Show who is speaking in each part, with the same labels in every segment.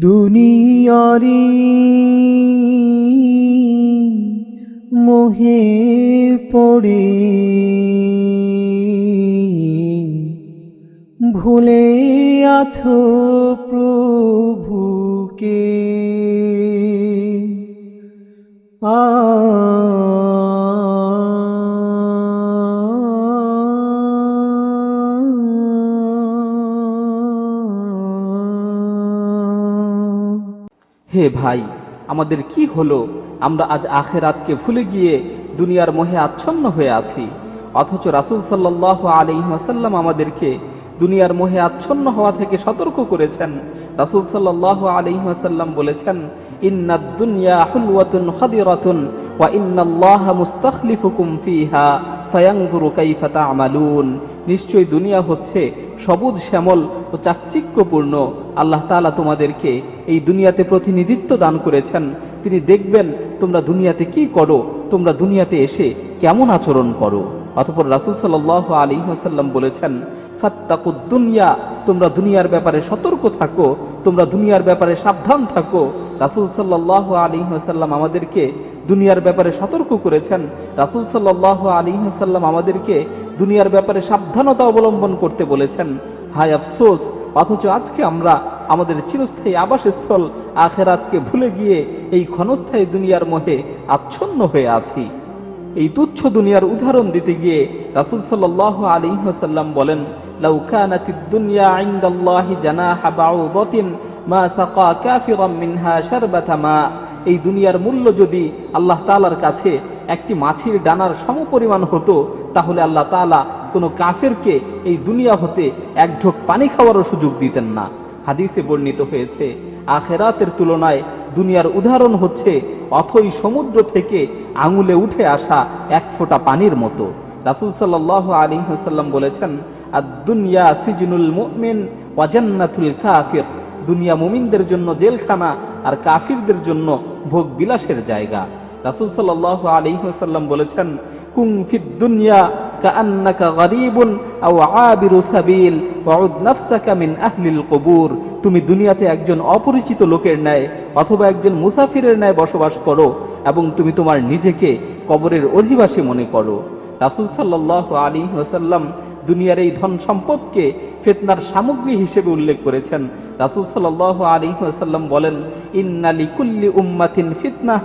Speaker 1: দুনিয়ারি মোহে পড়ে ভুলে আছো প্রভুকে। আ
Speaker 2: হে ভাই, আমাদের কি হলো? আমরা আজ আখেরাতকে ভুলে গিয়ে দুনিয়ার মহে আচ্ছন্ন হয়ে আছি। অথচ রাসুল সাল্লাহ আলিহাসাল্লাম আমাদেরকে দুনিয়ার মোহে আচ্ছন্ন হওয়া থেকে সতর্ক করেছেন। রাসুল সাল্লাহ আলিহাসাল্লাম বলেছেন, ইন্নাদ দুনিয়া হুলওয়াতুন খাদিরাতুন ওয়া ইন্নাল্লাহ মুস্তাখলিফুকুম ফিহা ফায়ানজুরু কাইফা তা'মালুন। নিশ্চয়ই দুনিয়া হচ্ছে সবুজ, শ্যামল ও চাকচিক্যপূর্ণ। আল্লাহ তাআলা তোমাদেরকে এই দুনিয়াতে প্রতিনিধিত্ব দান করেছেন। তিনি দেখবেন তোমরা দুনিয়াতে কি করো, তোমরা দুনিয়াতে এসে কেমন আচরণ করো। অতপর রাসুল সাল্লাহ আলী হাসাল্লাম বলেছেন ফাত্তাকুদ দুনিয়া, তোমরা দুনিয়ার ব্যাপারে সতর্ক থাকো, তোমরা দুনিয়ার ব্যাপারে সাবধান থাকো। রাসুল সাল্লাহ আলী হাসাল্লাম আমাদেরকে দুনিয়ার ব্যাপারে সতর্ক করেছেন। রাসুল সাল্লাহ আলী হাসাল্লাম আমাদেরকে দুনিয়ার ব্যাপারে সাবধানতা অবলম্বন করতে বলেছেন। হায় আফসোস, অথচ আজকে আমরা আমাদের চিরস্থায়ী আবাসস্থল আখেরাতকে ভুলে গিয়ে এই ক্ষণস্থায়ী দুনিয়ার মোহে আচ্ছন্ন হয়ে আছি। এই তুচ্ছ দুনিয়ার উদাহরণ দিতে গিয়ে রাসুল সাল্লাহ আলী হাসাল্লাম বলেন এই দুনিয়ার মূল্য যদি আল্লাহ তাআলার কাছে একটি মাছির ডানার সমপরিমাণ হতো, তাহলে আল্লাহ তাআলা কোনো কাফেরকে এই দুনিয়া হতে এক ঢোক পানি খাওয়ারও সুযোগ দিতেন না। হাদিসে বর্ণিত হয়েছে, আখেরাতের তুলনায় দুনিয়ার উদাহরণ হচ্ছে, অথই সমুদ্র থেকে আঙুলে উঠে আসা এক ফোঁটা পানির মতো। রাসুল সাল্লাহ আলী হাসাল্লাম বলেছেন আর দুনিয়া সিজনুল মুমিন ওয়াজান্নাতুল কাফির। দুনিয়া মুমিনদের জন্য জেলখানা আর কাফিরদের জন্য ভোগ বিলাসের জায়গা। রাসুল সাল্লাহ আলী হাসাল্লাম বলেছেন কুং ফিদ দুনিয়া কাআন্নাকা গরিবুন আও আবিরু সাবিল কবুর। তুমি দুনিয়াতে একজন অপরিচিত লোকের ন্যায় অথবা একজন মুসাফিরের ন্যায় বসবাস করো এবং তুমি তোমার নিজেকে কবরের অধিবাসী মনে করো। রাসুল সাল্লাহ আলী ওসাল্লাম দুনিয়ার এই ধন সম্পদকে ফেতনার সামগ্রী হিসেবে উল্লেখ করেছেন। রাসুল সাল্লাহ আলী ওসাল্লাম বলেন ইন্নালি কুল্লি উম্মাতিন ফিতনা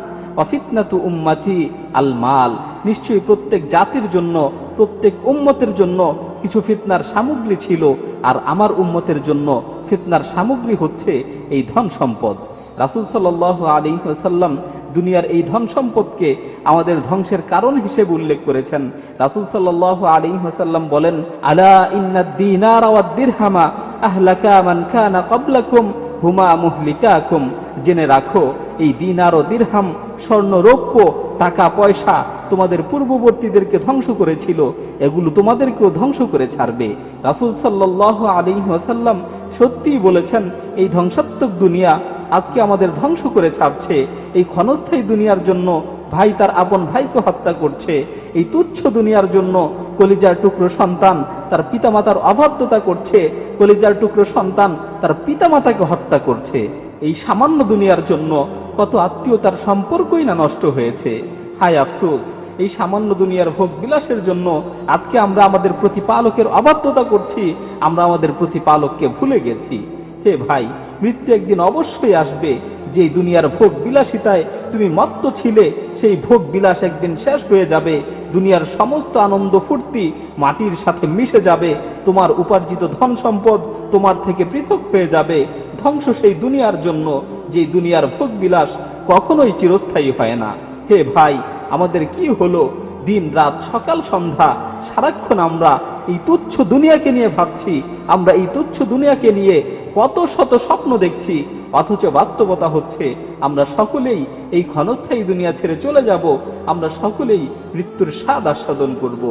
Speaker 2: অফিতনাতু উম্মাতি আল মাল। নিশ্চয়ই প্রত্যেক জাতির জন্য প্রত্যেক উম্মতের জন্য কিছু ফিতনার সামগ্রী ছিল আর আমার উম্মতের জন্য ফিতনার সামগ্রী হচ্ছে এই ধন সম্পদ। রাসুল সাল্লাহ আলী সাল্লাম দুনিয়ার এই ধন সম্পদকে আমাদের ধ্বংসের কারণ হিসেবে উল্লেখ করেছেন। রাসুল সাল্লাহ আলী সাল্লাম বলেন, আলা ইন্নাদ্দিনার দিরহামা আহলাকা কানা ক্বাবলাকুম, হুমা মুহলিকাকুম। জেনে রাখো, এই দিনার ও দিরহাম স্বর্ণ, রৌপ্য, টাকা, পয়সা তোমাদের পূর্ববর্তীদেরকে ধ্বংস করেছিল। এগুলো তোমাদেরকেও ধ্বংস করে ছাড়বে। রাসুল সাল্লাহ আলী ওয়াসাল্লাম সত্যিই বলেছেন, এই ধ্বংসাত্মক দুনিয়া আজকে আমাদের ধ্বংস করে ছাড়ছে। এই ক্ষণস্থায়ী দুনিয়ার জন্য ভাই তার আপন ভাইকে হত্যা করছে। এই তুচ্ছ দুনিয়ার জন্য কলিজার টুকরো সন্তান তার পিতামাতার অবাধ্যতা করছে। কলিজার টুকরো সন্তান তার পিতামাতাকে হত্যা করছে। এই সামান্য দুনিয়ার জন্য কত আত্মীয়তার সম্পর্কই না নষ্ট হয়েছে। হায় আফসোস, এই সামান্য দুনিয়ার ভোগ বিলাসের জন্য আজকে আমরা আমাদের প্রতিপালকের অবাধ্যতা করছি, আমরা আমাদের প্রতিপালককে ভুলে গেছি। হে ভাই, মৃত্যু একদিন অবশ্যই আসবে। যে দুনিয়ার ভোগ বিলাসিতায় তুমি মত্ত ছিলে, সেই ভোগ বিলাস একদিন শেষ হয়ে যাবে। দুনিয়ার সমস্ত আনন্দ ফুর্তি মাটির সাথে মিশে যাবে। তোমার উপার্জিত ধন সম্পদ তোমার থেকে পৃথক হয়ে যাবে। ধ্বংস সেই দুনিয়ার জন্য যে দুনিয়ার ভোগ বিলাস কখনোই চিরস্থায়ী হয় না। হে ভাই, আমাদের কি হলো? দিন রাত সকাল সন্ধ্যা, সারাক্ষণ আমরা এই তুচ্ছ দুনিয়াকে নিয়ে ভাবছি, আমরা এই তুচ্ছ দুনিয়াকে নিয়ে কত শত স্বপ্ন দেখছি, অথচ বাস্তবতা হচ্ছে আমরা সকলেই এই ক্ষণস্থায়ী দুনিয়া ছেড়ে চলে যাব, আমরা সকলেই মৃত্যুর স্বাদ আস্বাদন করব।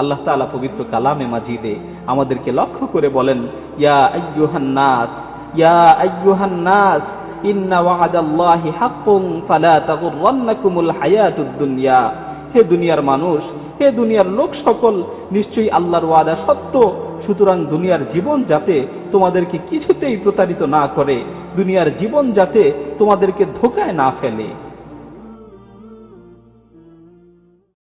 Speaker 2: আল্লাহ তাআলা পবিত্র কালামে মাজিদে আমাদেরকে লক্ষ্য করে বলেন, ইয়া আইয়ুহান নাস, ইয়া আইয়ুহান নাস, ইন্না ওয়াদাল্লাহি হাক্কুন ফালা তাগুররান্নাকুমুল হায়াতুদ দুনিয়া। হে দুনিয়ার মানুষ, হে দুনিয়ার লোক সকল, নিশ্চয়ই আল্লাহর ওয়াদা সত্য। সুতরাং দুনিয়ার জীবন যাতে তোমাদেরকে কিছুতেই প্রতারিত না করে, দুনিয়ার জীবন যাতে তোমাদেরকে ধোকায় না ফেলে।